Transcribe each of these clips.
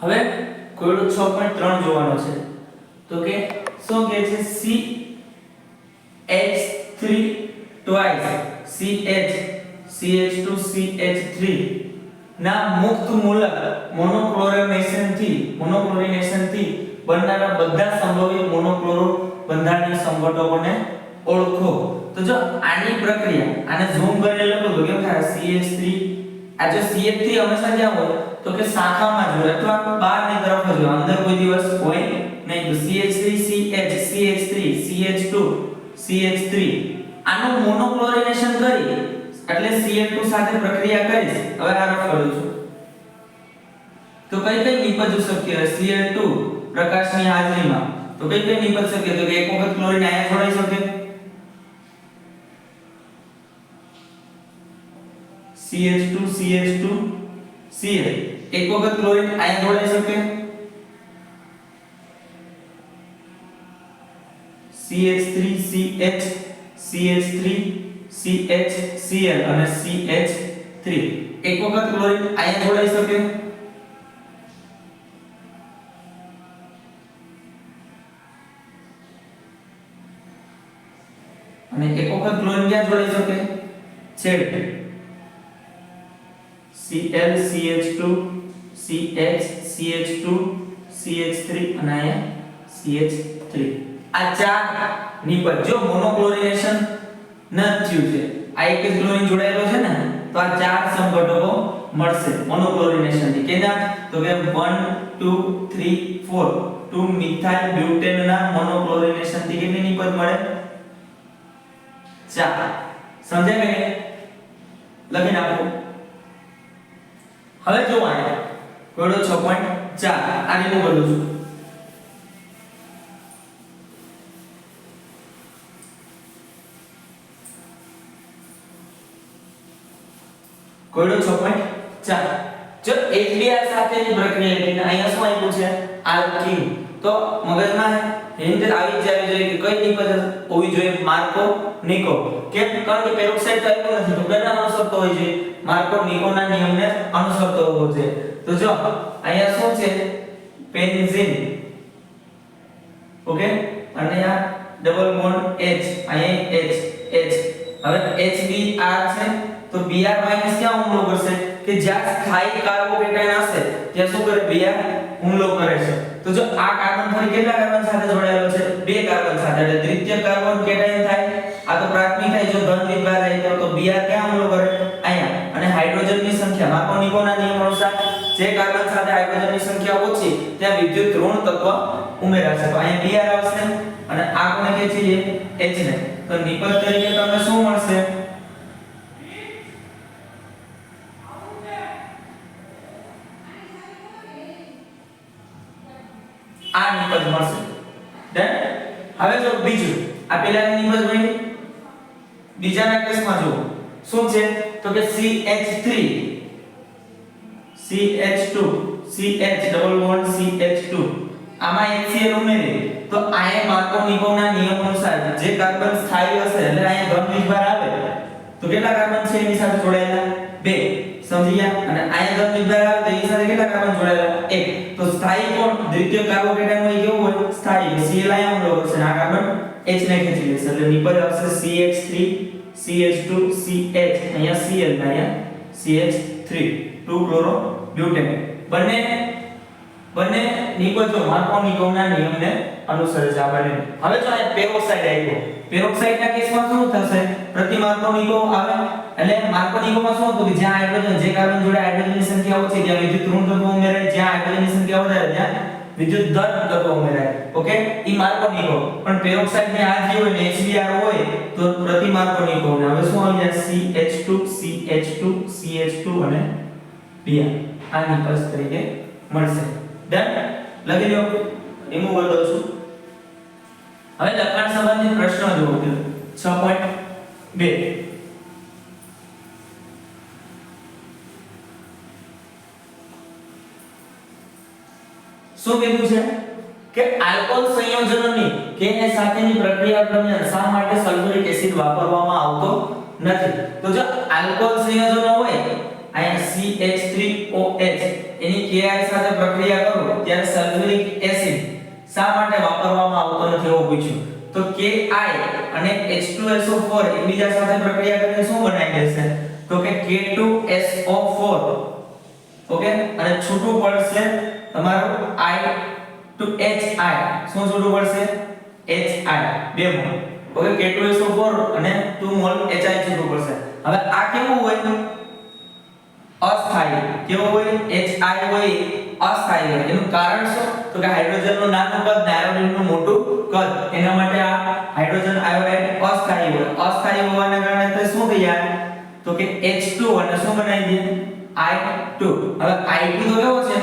હવે કોયડો 6.3 જોવાનો છે. તો કે શું કહે છે? CH3 twice. CH CH2 CH3 ના, મુક્ત મૂલક મોનોક્લોરિનેશનથી મોનોક્લોરિનેશનથી બનનારા બધા સંભવિત મોનોક્લોરો બંધારણીય સંગઠકોને ઓળખો. તો જો આની પ્રક્રિયા, આને ઝૂમ કરીને લખો તો કેમ થાય? CH3 આ જો CH3 હંમેશા જ્યાં હોય? તો કે શાખામાં જો હોય અથવા બહારની તરફ જ અંદર કોઈ દિવસ હોય નહીં. તો CH3 CH CH3 CH2 CH3 આનું મોનોક્લોરિનેશન કરી એટલે Cl2 સાથે પ્રક્રિયા કરીશ. હવે આ રફ કરું છું. તો કઈ કઈ નિપજ શક્ય Cl2 પ્રકાશની હાજરીમાં. તો કઈ કઈ નિપજ શક્ય તો કે એક વખત ક્લોરીન આયન છોડાઈ શકે. CH2 CH2 Cl એક વખત ક્લોરીન આયન જોડાઈ શકે? CH3 CH CH3 CH Cl અને CH3 એક વખત ક્લોરીન આયન જોડાઈ શકે? અને એક વખત ક્લોરીન ક્યાં જોડાઈ શકે? છેડે Cl CH2 CH CH2 CH3 અને અહીંયા CH3 આ ચાર નિપજ જો મોનોક્લોરિનેશન ન થયું છે, આ એક જ ક્લોરિન જોડાયેલો છે ને, તો આ ચાર સંઘટકો મળશે મોનોક્લોરિનેશનથી. કેના તો કે 1 2 3 4 2 મિથાઇલ બ્યુટેન ના મોનોક્લોરિનેશનથી કેટલી નિપજ મળે? ચાર. સમજાય કે લખી નાખો. હવે જો આયા કોડો 6.4 આ રીતનું બોલું છું. કોડો 6.4 જો HBr સાથેની પ્રક્રિયા એટલે અહીંયા શું આપ્યું છે? આલ્કીન. તો મગજમાં હિંદ આવી જ જોઈએ કે કઈ નિપજ હોવી જોઈએ માર્કો નિકો. કેમ? કારણ કે પેરોક્સાઇડ તો આપ્યું નથી, તો કના અનુસરતો હોય છે. માર્કો નિકોના નિયમને અનુસરતો હોવો છે તો જો, અહીંયા શું છે? Benzene okay? અને આ ડબલ બોન્ડ H, અહીંયા H H. હવે HBr છે, તો Br માઇનસ ક્યાં હુમલો કરશે? કે જ્યાં સ્થાયી કાર્બોકેટાયન હશે, ત્યાં શું કરે Br હુમલો કરે છે. તો જો આ કાર્બન ફરી કેટલા કાર્બન સાથે જોડાયેલો છે? બે કાર્બન સાથે. એટલે દ્વિતીય કાર્બન કેટાયન થાય, આ તો પ્રાથમિક થાય. જો ધન વિભાગ રહે તો Br ક્યાં હુમલો કરે? અહીંયા. અને હાઇડ્રોજનની સંખ્યા માર્કોનિકોના નિયમ અનુસાર જે કાર્બન સાથે હાઇડ્રોજનની સંખ્યા ઓછી, ત્યાં વિદ્યુત ઋણ તત્વ ઉમેરાશે તો અહીંયા બીઆર આવશે અને આ કોને કહે છે? H ને. તો નિપજ તરીકે તમને શું મળશે આ નિપજ મળશે ડન હવે જો બીજું, આ પેલાની નિબંધ બની બીજાના કેસમાં જુઓ. શું છે? તો કે CH3 CH2 CH double bond CH2 આમાં HCl ઉમેરી. તો આયે માર્કોનિકોના નિયમ અનુસાર જે કાર્બન સ્થાયી હશે, એટલે અહીંયા ઘન વિભાર આવે. તો કેટલા કાર્બન છે? એની સાથે જોડાયેલા. બે. સમજી ગયા? અને આયન વિભાર આવે તો એની સાથે કેટલા કાર્બન જોડાયેલા? એક, તો સ્થાયી કોણ? દ્વિતીય કાર્બોકેટાયન હોય કેવું હોય? સ્થાયી Cl આયન હુમલો છે આ કાર્બન H ને ખેંચી લેશે. એટલે નિપજ આવશે CH3 CH2 CH અહીંયા Cl અહીંયા CH3 2 ક્લોરો બ્યુટેન બંને બંને નિપજો માર્કોનિકોના નિયમને અનુસરે છે આપણે હવે જો આ પેરોક્સાઇડ આવ્યો પેરોક્સાઇડના કેસમાં શું થશે? પ્રતિ માર્કોનિકો આવે. એટલે માર્કોનિકોમાં શું હતું કે જ્યાં હાઇડ્રોજન, જે કાર્બન જોડે હાઇડ્રોજનની સંખ્યા ઓછી, ત્યાં વિદ્યુત ઋણ તત્વો ઉમેરાય. જ્યાં હાઇડ્રોજનની સંખ્યા વધારે, ત્યાં વિદ્યુત ધન તત્વ ઉમેરાય. ઓકે ઈ માર્કોનિકો પણ પેરોક્સાઇડ આ જે હોય ને HBr હોય, તો પ્રતિ માર્કોનિકો ને હવે શું આવી જાય? CH2 CH2 CH2 અને Br આની નિપજ તરીકે મળશે. ડન લખી લો રિમૂવ કરી દઉં છું. હવે લખાણ સંબંધિત પ્રશ્ન જોવો કે 6.2 શું કીધું છે? કે આલ્કોહોલ સંયોજનોની કે સાથેની પ્રક્રિયા દરમિયાન શા માટે સલ્ફ્યુરિક એસિડ વાપરવામાં આવતો નથી? તો જો આલ્કોહોલ સંયોજનો હોય અહીંયા CH3OH એની Ki સાથે પ્રક્રિયા કરો, ત્યારે સલ્ફ્યુરિક એસિડ શા માટે વાપરવામાં આવતો નથી એવું પૂછ્યું? તો Ki અને H2SO4 એકબીજા સાથે પ્રક્રિયા કરીને શું બનાવી દેશે? તો કે K2SO4 ઓકે? અને છૂટું પડશે તમારું I to HI શું છૂટું પડશે? HI બે મોલ. ઓકે? K2SO4 અને 2 મોલ HI છૂટું પડશે. હવે આ કેવું હોય? અસ્થાયી. કેવું હોય? HI હોય. અસ્થાયી હોય. એનું કારણ શું? તો કે હાઇડ્રોજનનું નાનું કદ ને આયોડિનનું મોટું કદ. એના માટે આ હાઇડ્રોજન આયોડાઇડ અસ્થાયી હોય. અસ્થાયી હોવાને કારણે તે શું થઈ તો કે H2 અને શું બનાવી દે I2 હવે I2 તો કેવો છે?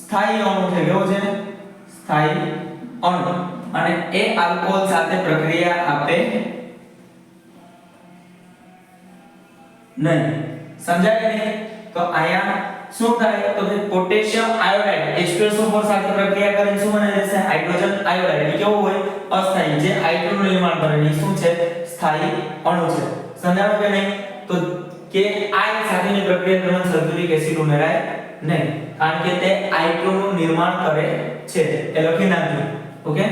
સ્થાયી અણુ છે. કેવો છે? સ્થાયી અણુ. અને એ આલ્કોહોલ સાથે પ્રક્રિયા આપે નહીં. સમજાય નહીં? તો અહીંયા શું થાય? તો કે પોટેશિયમ આયોડાઇડ H2SO4 સાથે પ્રક્રિયા કરીને શું બને છે? હાઇડ્રોજન આયોડાઇડ કેવું હોય? અસ્થાયી, જે હાઇડ્રોજન નિર્માણ કરે એ શું છે? સ્થાયી અણુ છે. સમજાણો કે નહીં? તો કે આ સાથેની પ્રક્રિયા દરમિયાન સલ્ફ્યુરિક એસિડ ઉમેરાય નહીં. કારણ કે તે I2 નિર્માણ કરે છે. એ લખી નાખજો. ઓકે?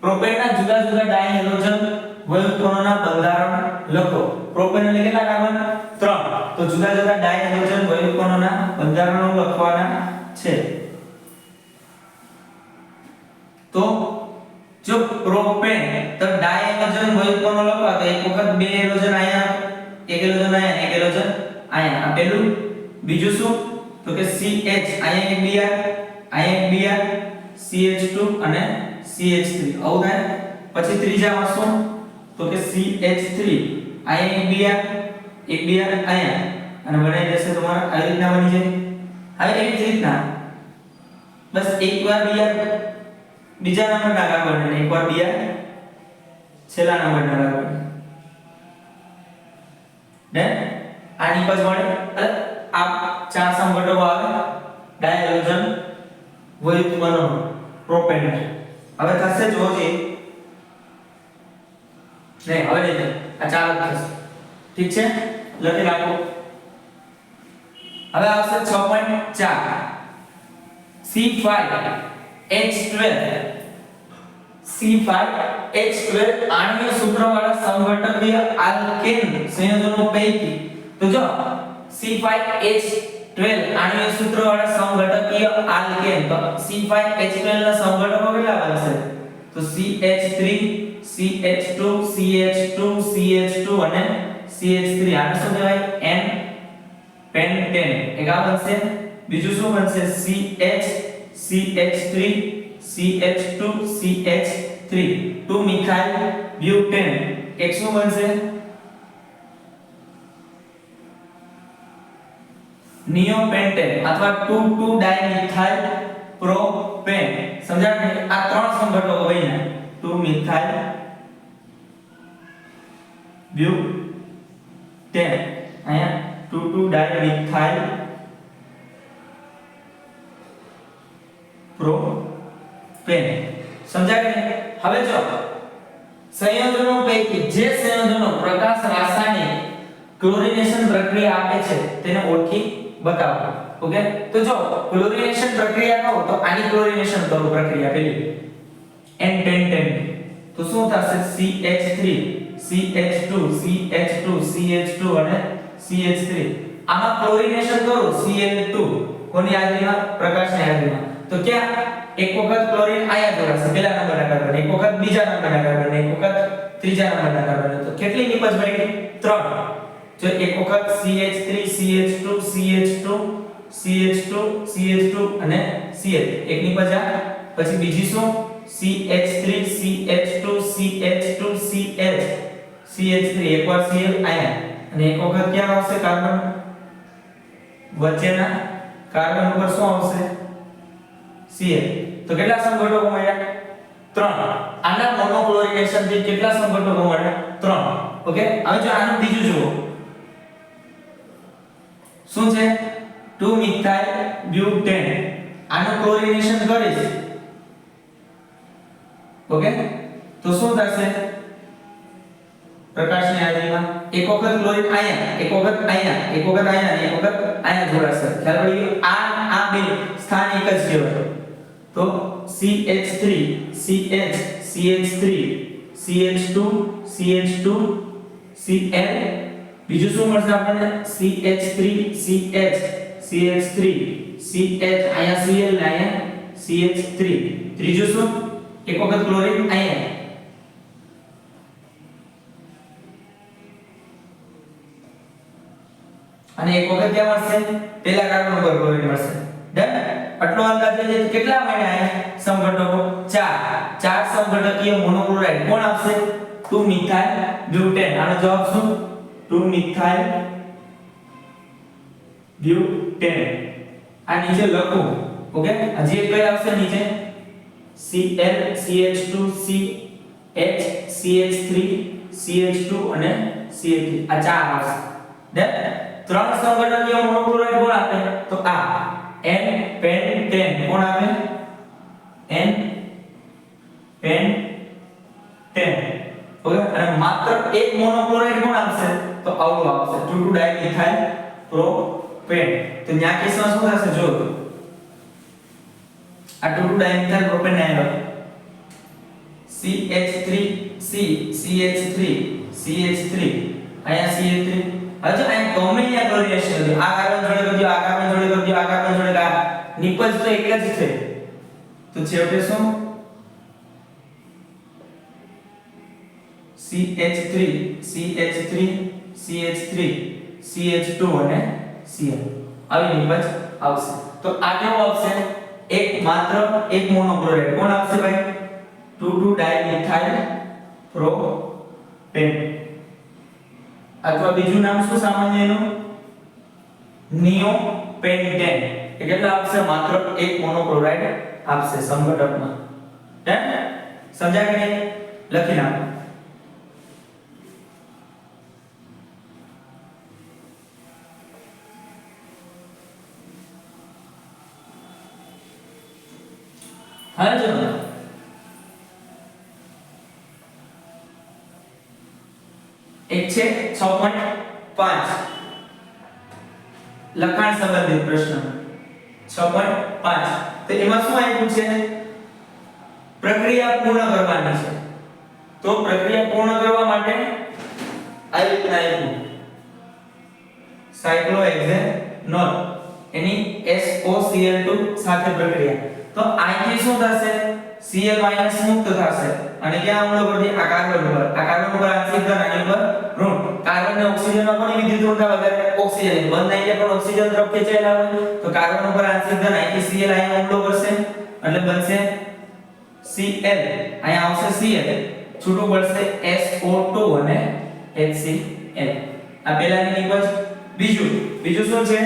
પ્રોપેનના જુદા જુદા ડાયહેલોજન વયુક્તોના બંધારણ લખો. પ્રોપેન એટલે કેટલા કાર્બન 3 તો જુદા જુદા ડાયહાઇડ્રોજન વયુક્તોના બંધારણો લખવાના છે. તો જો પ્રોપેન, તો ડાયહાઇડ્રોજન વયુક્તોનો લખવા તો એક વખત બે હાઇડ્રોજન આયા એક હાઇડ્રોજન આયા એક હાઇડ્રોજન આયા આ પેલું બીજું શું? તો કે CH આયા એક Br આયા એક Br CH2 અને CH3 આવું થાય. પછી ત્રીજામાં શું? તો કે CH3 આયા એક બી આ એક Br આયા અને બનાવી દેશે તમારા આવી રીતના બની જાય. હવે એવી જ રીતના. બસ એકવાર આ બીજા નંબરના કાર્બન બને એકવાર Br છેલ્લા નંબરના કાર્બન ને? આની પાસ મળે એટલે આ ચાર સંઘટકો આવે. ડાયહાઇડ્રોજન વયુક્ત બનો પ્રોપેન હવે થશે જોજી નહીં, હવે નહીં. આ ચાર જ થશે. ઠીક છે? લખી રાખો. હવે આવશે 6.4 C5H12 C5H12 આણ્વીય સૂત્રવાળા સંઘટકીય આલ્કેન સંયોજનો પૈકી. તો જો C5H12 આણ્વીય સૂત્રવાળા સંઘટકીય આલ્કેન. તો C5H12 ના સંઘટકો કેટલા બનશે? તો CH3 CH2 CH2 CH2 અને CH3 આને શું કહેવાય N pentane એક આ બનશે બીજું શું બનશે CH CH3 CH2 CH3 2 methyl butane એક શું બનશે નિયોપેન્ટેન અથવા 2 2 ડાયમિથાઇલ પ્રોપેન સમજાય ને આ ત્રણ સંઘટકો બન્યા 2 મિથાઇલ બ્યુટેન અહીંયા 2 2 ડાયમિથાઇલ પ્રોપેન સમજાય ને? હવે જો. સંયોજનો પૈકી જે સંયોજનો પ્રકાશ રાસાયણિક ક્લોરિનેશન પ્રક્રિયા આપે છે, તેને ઓળખી બતાવો. ઓકે તો જો ક્લોરિનેશન પ્રક્રિયા કહો તો આની ક્લોરિનેશન કરો પ્રક્રિયા પેલી. N1010 તો શું થશે? CH3 CH2 CH2 CH2 અને CH3 આમાં ક્લોરિનેશન કરો Cl2 કોની હાજરીમાં પ્રકાશની હાજરીમાં તો ક્યાં એક વખત ક્લોરીન આયા જોડાશે પહેલા નંબરના કાર્બન એક વખત બીજા નંબરના કાર્બન એક વખત ત્રીજા નંબરના કાર્બન તો કેટલી નિપજ મળી ત્રણ જો એક વખત CH3 CH2 CH2 CH2 CH2 અને CH એક નિપજ આ પછી બીજી શું CH3 CH2 CH2 CH CH3 એકવાર Cl આયા. અને એક વખત ક્યાં આવશે કાર્બન વચ્ચેના કાર્બન ઉપર શું આવશે? Cl તો કેટલા સંઘટકો મળ્યા? ત્રણ. આના મોનોક્લોરિનેશનથી કેટલા સંઘટકો મળ્યા? ત્રણ. ઓકે હવે જો આનું બીજું જુઓ. શું છે? 2 મિથાઇલ બ્યુટેન આનું ક્લોરિનેશન કરીશ. ઓકે તો શું થશે? પ્રકાશની હાજરીમાં એક વખત ક્લોરીન અહીંયા એક વખત અહીંયા એક વખત અહીંયા અને એક વખત અહીંયા જોડાશે ખ્યાલ પડી ગયો આ આ બે સ્થાન એક જ કહેવાય તો CH3 CH CH3 CH2 CH2 Cl બીજું શું મળશે આપણને? CH3 CH CH3 CH અહીંયા Cl ને અહીંયા CH3 ત્રીજું શું? એક વખત ક્લોરીન અહીંયા અને એક વખત ક્યાં મળશે. પેલા કાર્બન ઉપર ક્લોરીન મળશે. ડન આટલો અંદાજ છે કેટલા મળ્યા સંગઠકો. સમઘટકો ચાર. ચાર સમઘટકીય મોનોક્લોરાઇડ કોણ આપશે 2 મિથાઇલ બ્યુટેન. આનો જવાબ શું? 2 મિથાઇલ બ્યુટેન. આ નીચે લખો. ઓકે? હજી એક કઈ આવશે નીચે? Cl CH2 CH CH3 CH2 અને CH3 આ ચાર આવશે. ડન ત્રણ સંગઠનીય મોનોક્લોરાઇડ કોણ આપે? તો આ, N પેન્ટેન કોણ આપે? N pentane okay? અને માત્ર એક મોનોક્લોરાઇડ કોણ આપશે? તો આવું આવશે 2 ડાઇમિથાઇલ પ્રોપેન તો ન્યા કેસમાં શું થશે? જો. આ 2 ડાઇમિથાઇલ પ્રોપેન ને આવ્યો. CH3 C CH3 CH3 અહીંયા CH3 હજુ અહીં અહીંયા કરી હશે આ કાર્બન જોડે કરી આ કાર્બન જોડે કરી આ કાર્બન જોડે આ નિપજ તો એક જ છે. તો છેવટે શું? CH3 CH3 CH3 CH2 અને Cl આવી નિપજ આવશે. તો આ કેવો આવશે? એક માત્ર એક મોનોક્લોરાઇડ. કોણ આવશે ભાઈ? 2 ડાઇમિથાઇલ પ્રોપેન. અથવા બીજું નામ શું સામાન્ય એનું? નિયોપેન્ટેન એ કેટલા આપશે? માત્ર એક મોનોક્લોરાઇડ આપશે સંઘટકમાં ડન સમજાય કે નહીં? લખી નાખો. હવે જો એક છે 6.5 લખાણ સંબંધિત પ્રશ્ન. 6.5 તો એમાં શું આપ્યું છે? પ્રક્રિયા પૂર્ણ કરવાની છે. તો પ્રક્રિયા પૂર્ણ કરવા માટે આ રીતના આપ્યું. સાયક્લોહેક્સેનોલ એની SOCl2 સાથે પ્રક્રિયા. તો અહીંથી શું થશે? Cl મુક્ત થશે. અને ક્યાં હુમલો કરશે આ કાર્બન ઉપર. આ કાર્બન ઉપર આંશિક ધન આની ઉપર ઋણ. કાર્બન ને ઓક્સિજનમાં કોની વિદ્યુત ઋણતા વધારે? ઓક્સિજન બંધ નહીં પણ ઓક્સિજન તરફ ખેંચાયેલા હોય તો કાર્બન ઉપર આંશિક ધન અહીંથી Cl અહીંયા હુમલો કરશે. એટલે બનશે Cl. અહીંયા આવશે Cl. છૂટું પડશે SO2 અને HCl આ પહેલાની નિપજ બીજું. બીજું શું છે?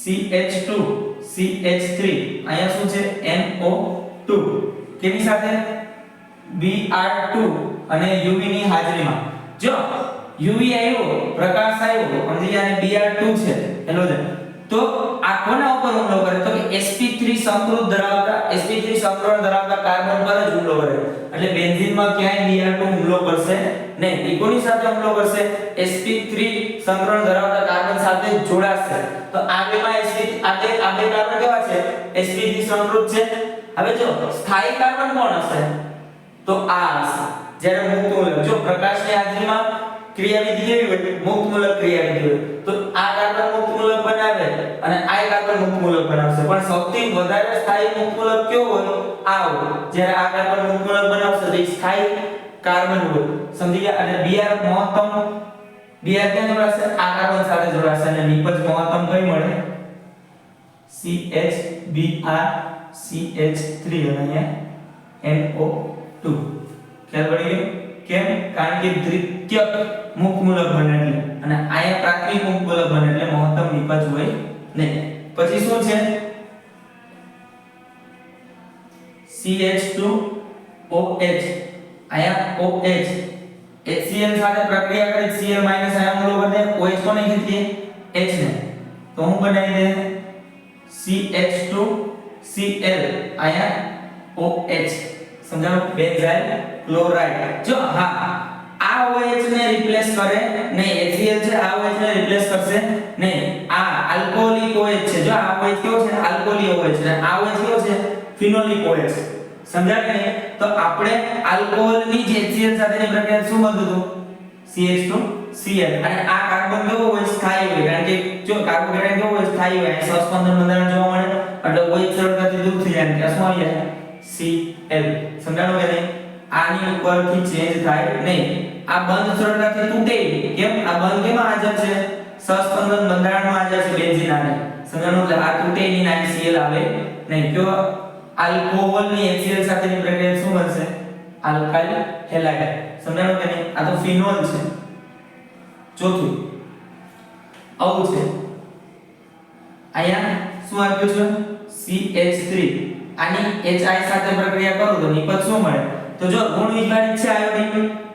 CH2 CH3 અહીંયા શું છે? NO2 કેની સાથે? Br2 અને UV ની હાજરીમાં. જો UV આવ્યો પ્રકાશ આવ્યો સમજી ગયા અને Br2 છે. હેલોજન તો આ કોના ઉપર હુમલો કરે? Sp3 સમૃદ્ધ ધરાવતા sp3 સમૃદ્ધ ધરાવતા કાર્બન પર જ હુમલો કરે. એટલે બેન્ઝીનમાં ક્યાંય Br2 હુમલો કરશે નહીં. એ કોની સાથે હુમલો કરશે sp3 સમૃદ્ધ ધરાવતા કાર્બન સાથે જોડાશે. તો આગળમાં sp આ બે કાર્બન કેવા છે? Sp3 સમૃદ્ધ છે. હવે જો, સ્થાયી કાર્બન કોણ હશે? તો આ જ્યારે મુક્ત જો પ્રકાશની હાજરીમાં ક્રિયાવિધિ કેવી હોય? મુક્ત મૂલક ક્રિયાવિધિ હોય. તો આ કાર્બન મુક્ત મૂલક બનાવે અને આ કાર્બન મુક્ત મૂલક બનાવશે. પણ સૌથી વધારે સ્થાયી મુક્ત મૂલક કયો હોય? આ હોય. જ્યારે આ કાર્બન મુક્ત મૂલક બનાવશે તો સ્થાયી કાર્બન હોય. સમજી ગયા? અને બીઆર મહત્તમ બીઆર ક્યાં જોડાશે? આ કાર્બન સાથે જોડાશે. અને નિપજ મહત્તમ કઈ મળે? CHBr CH3 અને અહીંયા NO2 ખ્યાલ પડી ગયો? કેમ? કારણ કે દ્વિતીયક મુખમૂલક મૂલક બને એટલે. અને આયા પ્રાકૃતિક મુખમૂલક મૂલક બને એટલે મહત્તમ નિપજ હોય નહીં પછી શું છે? CH2OH આયા OH HCl સાથે પ્રક્રિયા કરી Cl આયા મૂલો બને OH કોને કીધી H ને. તો હું બનાવી દે. CH2Cl આયા OH સમજાણું? Benzyl chloride. જો, હા. આ OH ને રિપ્લેસ કરે? નહીં HCl છે, આ OH ને રિપ્લેસ કરશે? નહીં, આ આલ્કોહોલિક OH છે. જો આ OH કેવો છે? આલ્કોહોલિક OH છે આ OH કેવો છે? ફિનોલિક OH સમજાય નહીં? તો આપણે આલ્કોહોલની જે HCl સાથેની પ્રક્રિયા શું બનતું હતું? CH2Cl અને આ કાર્બન કેવો હોય? સ્થાયી હોય. કારણ કે જો કાર્બોકેટાયન કેવો હોય? સ્થાયી હોય. અહીં સહસ્પંદન બંધારણ જોવા મળે. એટલે OH સરળતાથી દૂર થઈ જાય. કે શું આવી જાય? Cl સમજાણું કે નહીં? આની ઉપરથી ચેન્જ થાય નહીં. આ બંધ સરળતાથી તૂટે. કેમ? આ બંધ કેમાં હાજર છે? સહસ્પંદન બંધારણમાં હાજર છે બેન્ઝીન આને સમજાણું? એટલે આ તૂટે નહીં ના Cl આવે. નહીં, કયો? આલ્કોહોલની HCl સાથેની પ્રક્રિયા શું બનશે? Alkyl halide. સમજાણું કે નહીં? આ તો ફિનોલ છે. ચોથું. આવું છે. અહીંયા શું આપ્યું છે? CH3 આની HI સાથે પ્રક્રિયા કરું તો નિપજ શું મળે? તો જો ગુણ વિભાજિત છે આયોડિન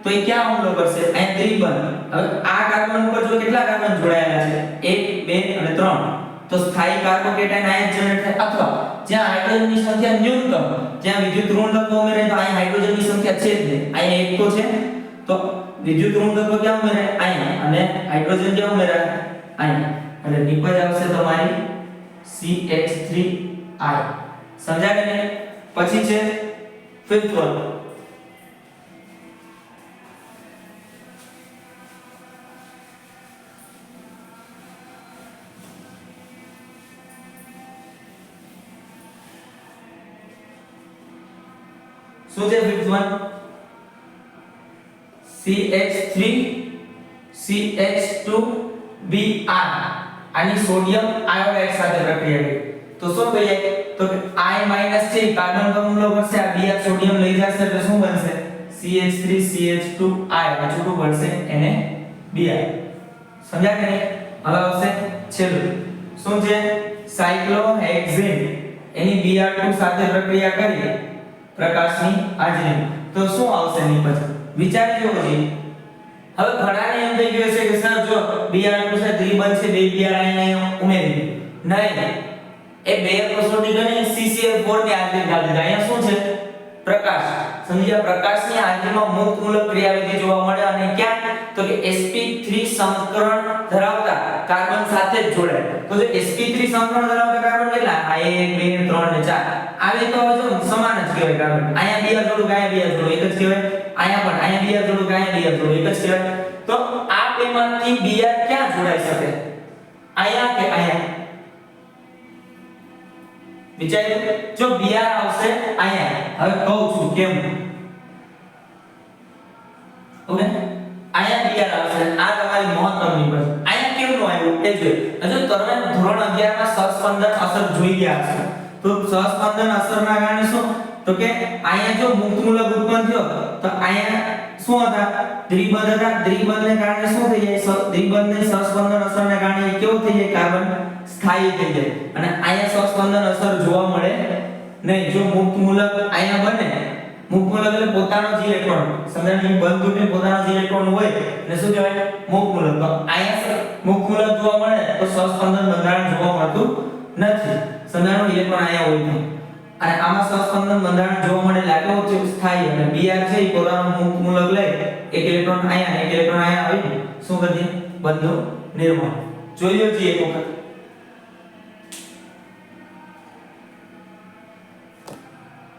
તો એ ક્યાં હુમલો કરશે? અહીં ત્રિબંધ. હવે આ કાર્બન ઉપર જો કેટલા કાર્બન જોડાયેલા છે? 1 2 અને 3 તો સ્થાયી કાર્બોકેટાયન આયન જનરેટ થાય. અથવા જ્યાં હાઇડ્રોજનની સંખ્યા ન્યૂનતમ, જ્યાં વિદ્યુત ઋણ તત્વો ઉમેરે તો અહીં હાઇડ્રોજનની સંખ્યા છે જ નહીં. અહીંયા એક તો છે. તો વિદ્યુત ઋણ તત્વો ક્યાં ઉમેરે? અહીંયા. અને હાઇડ્રોજન ક્યાં ઉમેરે અહીંયા. એટલે નિપજ આવશે તમારી CH3I સમજાય ને પછી છે ફિફ્થ વન શું છે ફિફ્થ વન CH3 CH2Br આની સોડિયમ આયોડાઇડ સાથે પ્રક્રિયા કરી. તો શું કહીએ તો કે I- છે કાર્બન કમુલો બનશે, આ Br સોડિયમ લઈ જશે, એટલે શું બનશે? CH3 CH2 I, આ છૂટું પડશે એને Br સમજ્યા કે નહીં? હવે આવશે છેલ્લું. શું છે? સાયક્લોહેક્ઝેન એની Br2 સાથે પ્રક્રિયા કરી. પ્રકાશની આજની તો શું આવશે નિપજ વિચારી જુઓ જી હવે ઘણાને એમ થઈ ગયું છે કે સર જો Br2 છે ત્રિબંધ છે, બે Br અહીંયા ઉમેરી નહીં. એ બે કસોટી ગણી CCl4 ની ગાળી દીધા અહીંયા શું છે? પ્રકાશ. સમજ્યા પ્રકાશની હાજરીમાં મુક્ત મૂલક ક્રિયાવિધિ જોવા મળે અને ક્યાં? તો કે sp3 સંકરણ ધરાવતા કાર્બન સાથે જ જોડાય તો જે sp3 સંકરણ ધરાવતા કાર્બન કેટલા? આ 1 2 3 ને 4 આવી તો જો સમાન જ કહેવાય કાર્બન. અહીંયા બીઆર જોડું અહીંયા બીઆર જોડું એક જ કહેવાય. અહીંયા પણ અહીંયા બીઆર જોડું અહીંયા બીઆર જોડું એક જ કહેવાય. તો આ બેમાંથી બીઆર ક્યાં જોડાઈ શકે? અહીંયા કે અહીંયા? વિચાર્યું જો બીઆર આવશે અહીંયા. હવે કહું છું કેમ? ઓકે? અહીંયા બીઆર આવશે. આ તમારી મહત્વની પર અહીંયા કેમ નો આવ્યું? એ જોઈએ જો તમે ધોરણ 11 માં સહસ્પંદન અસર જોઈ ગયા હશે. તો સહસ્પંદન અસરના કારણે શું? તો કે અહીંયા જો મુક્ત મૂલક ઉત્પન્ન થયો, તો અહીંયા શું હતા? દ્વિબંધ હતા? દ્વિબંધને કારણે શું થઈ જાય? દ્વિબંધની સહસ્પંદન અસરને કારણે કેવું થઈ જાય? કાર્બન સ્થાયી થઈ જાય. અને અહીંયા સહસ્પંદન અસર જોવા મળે નહીં. જો મુક્ત મૂલક અહીંયા બને, મુક્ત મૂલક એટલે પોતાનો જ ઇલેક્ટ્રોન સમજાય? બંધુને પોતાનો જ ઇલેક્ટ્રોન હોય એટલે શું કહેવાય? મુક્ત મૂલક. તો અહીંયા મુક્ત મૂલક જોવા મળે તો સહસ્પંદન બંધારણ જોવા મળતું નથી. સમજાણું ઇલેક્ટ્રોન અહીંયા હોય અને આમાં સહસ્પંદન બંધારણ જોવા મળે એટલે આટલો સ્થાયી અને Br છે એ પોતાનો મુક્ત મૂલક લે, એક ઇલેક્ટ્રોન અહીંયા એક ઇલેક્ટ્રોન અહીંયા આવી શું કરીએ બંધુ નિર્માણ. જોઈ લો એક વખત.